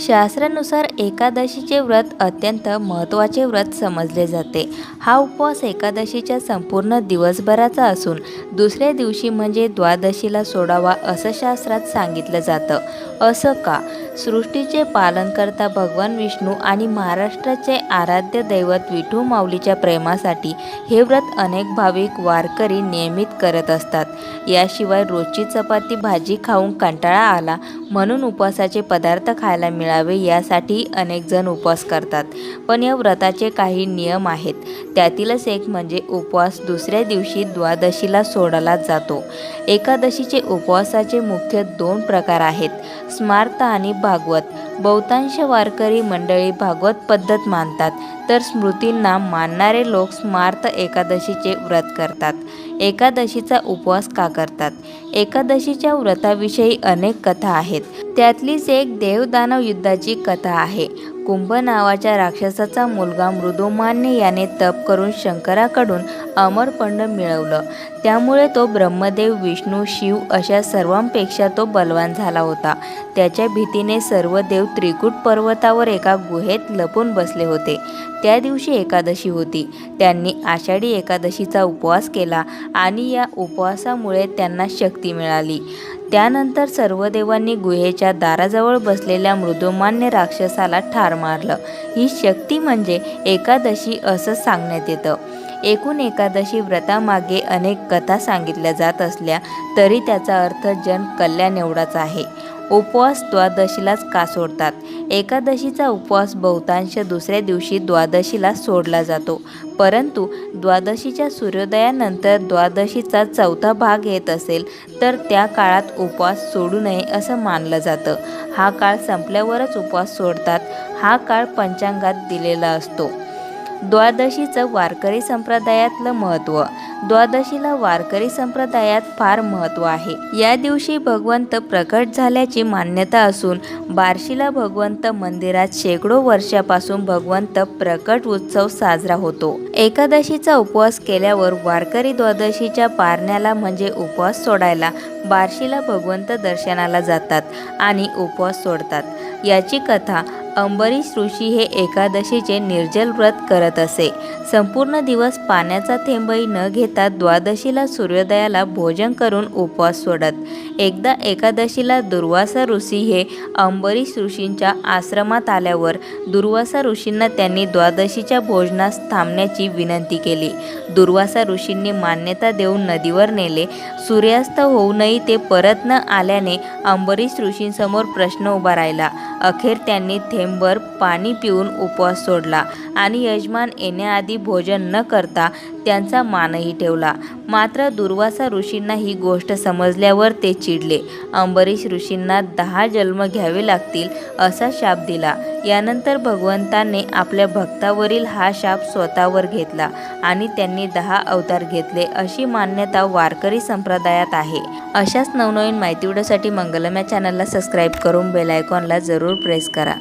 शास्त्रानुसार एकादशीचे व्रत अत्यंत महत्त्वाचे व्रत समजले जाते. हा उपवास एकादशीच्या संपूर्ण दिवसभराचा असून दुसऱ्या दिवशी म्हणजे द्वादशीला सोडावा असं शास्त्रात सांगितलं जातं. असं का? सृष्टीचे पालनकर्ता भगवान विष्णू आणि महाराष्ट्राचे आराध्य दैवत विठू माऊलीच्या प्रेमासाठी हे व्रत अनेक भाविक वारकरी नियमित करत असतात. याशिवाय रोजची चपाती भाजी खाऊन कंटाळा आला म्हणून उपवासाचे पदार्थ खायला मिळावे यासाठी अनेक जण उपवास करतात. पण या व्रताचे काही नियम आहेत. त्यातीलच एक म्हणजे उपवास दुसऱ्या दिवशी द्वादशीला सोडला जातो. एकादशीचे उपवासाचे मुख्य दोन प्रकार आहेत. स्मार्त आणि भागवत बहुतांश वारकरी मंडळी भागवत पद्धत मानतात तर स्मृतींना मानणारे लोक स्मार्त एकादशीचे व्रत करतात. एकादशीचा उपवास का करतात? एकादशीच्या व्रताविषयी अनेक कथा आहेत. त्यातलीच एक देवदानव युद्धाची कथा आहे. कुंभ नावाच्या राक्षसाचा मुलगा मृदुमान्य याने तप करून शंकराकडून अमरपंड मिळवलं. त्यामुळे तो ब्रह्मदेव विष्णू शिव अशा सर्वांपेक्षा तो बलवान झाला होता. त्याच्या भीतीने सर्व देव त्रिकूट पर्वतावर एका गुहेत लपून बसले होते. त्या दिवशी एकादशी होती. त्यांनी आषाढी एकादशीचा उपवास केला आणि या उपवासामुळे त्यांना शक्ती मिळाली. त्यानंतर सर्व देवांनी गुहेच्या दाराजवळ बसलेल्या मृदुमान्य राक्षसाला ठार मारलं. ही शक्ती म्हणजे एकादशी असं सांगण्यात येतं. एकूण एकादशी व्रतामागे अनेक कथा सांगितल्या जात असल्या तरी त्याचा अर्थ जन कल्याण एवढाच आहे. उपवास द्वादशीलाच का सोडतात? एकादशीचा उपवास बहुतांश दुसऱ्या दिवशी द्वादशीला सोडला जातो. परंतु द्वादशीच्या सूर्योदयानंतर द्वादशीचा चौथा भाग येत असेल तर त्या काळात उपवास सोडू नये असं मानलं जातं. हा काळ संपल्यावरच उपवास सोडतात. हा काळ पंचांगात दिलेला असतो. द्वादशीचं वारकरी संप्रदायातलं महत्त्व. द्वादशीला वारकरी संप्रदायात फार महत्त्व आहे. या दिवशी भगवंत प्रकट झाल्याची मान्यता असून बार्शीला भगवंत मंदिरात शेकडो वर्षापासून भगवंत प्रकट उत्सव साजरा होतो. एकादशीचा उपवास केल्यावर वारकरी द्वादशीच्या पारण्याला म्हणजे उपवास सोडायला बार्शीला भगवंत दर्शनाला जातात आणि उपवास सोडतात. याची कथा अंबरीश ऋषी हे एकादशीचे निर्जल व्रत करत असे. संपूर्ण दिवस पाण्याचा थेंबही न घेता द्वादशीला सूर्योदयाला भोजन करून उपवास सोडत. एकदा एकादशीला दुर्वासा ऋषी हे अंबरीश ऋषींच्या आश्रमात आल्यावर दुर्वासा ऋषींना त्यांनी द्वादशीच्या भोजनास थांबण्याची विनंती केली. दुर्वासा ऋषींनी मान्यता देऊन नदीवर नेले. सूर्यास्त होऊनही ते परत न आल्याने अंबरीश ऋषींसमोर प्रश्न उभा राहिला. अखेर त्यांनी थेंबभर पाणी पिऊन उपवास सोडला आणि यजमान येण्याआधी भोजन न करता त्यांचा मानही ठेवला. मात्र दुर्वासा ऋषींना ही गोष्ट समजल्यावर ते चिडले. अंबरीश ऋषींना दहा जन्म घ्यावे लागतील असा शाप दिला. यानंतर भगवंताने आपल्या भक्तावरील हा शाप स्वतःवर घेतला आणि त्यांनी दहा अवतार घेतले अशी मान्यता वारकरी संप्रदायात आहे. अशाच नवनवीन माहिती व्हिडिओसाठी मंगलम या चॅनलला सबस्क्राईब करून बेल आयकॉनला जरूर प्रेस करा.